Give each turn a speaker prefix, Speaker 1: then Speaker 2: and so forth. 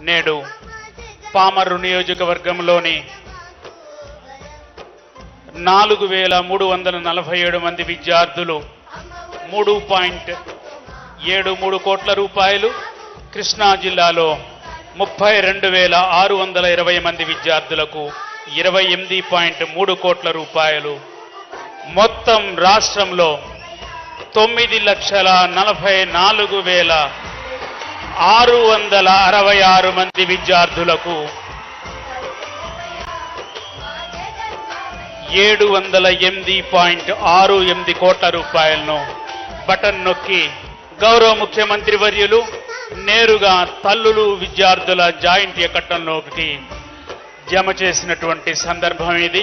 Speaker 1: నేడు పామర్రు నియోజకవర్గంలోని నాలుగు వేల మూడు వందల నలభై ఏడు మంది విద్యార్థులు మూడు పాయింట్ ఏడు మూడు కోట్ల రూపాయలు కృష్ణా జిల్లాలో ముప్పై రెండు వేల ఆరు వందల ఇరవై మంది విద్యార్థులకు ఇరవై ఎనిమిది పాయింట్ మూడు కోట్ల రూపాయలు. మొత్తం రాష్ట్రంలో తొమ్మిది లక్షల నలభై నాలుగు వేల ఆరు వందల అరవై ఆరు మంది విద్యార్థులకు ఏడు వందల ఎనిమిది పాయింట్ ఆరు ఎనిమిది కోట్ల రూపాయలను బటన్ నొక్కి గౌరవ ముఖ్యమంత్రి వర్యులు నేరుగా తల్లులు విద్యార్థుల జాయింట్ ఎక్కటంలోకి జమ చేసినటువంటి సందర్భం ఇది.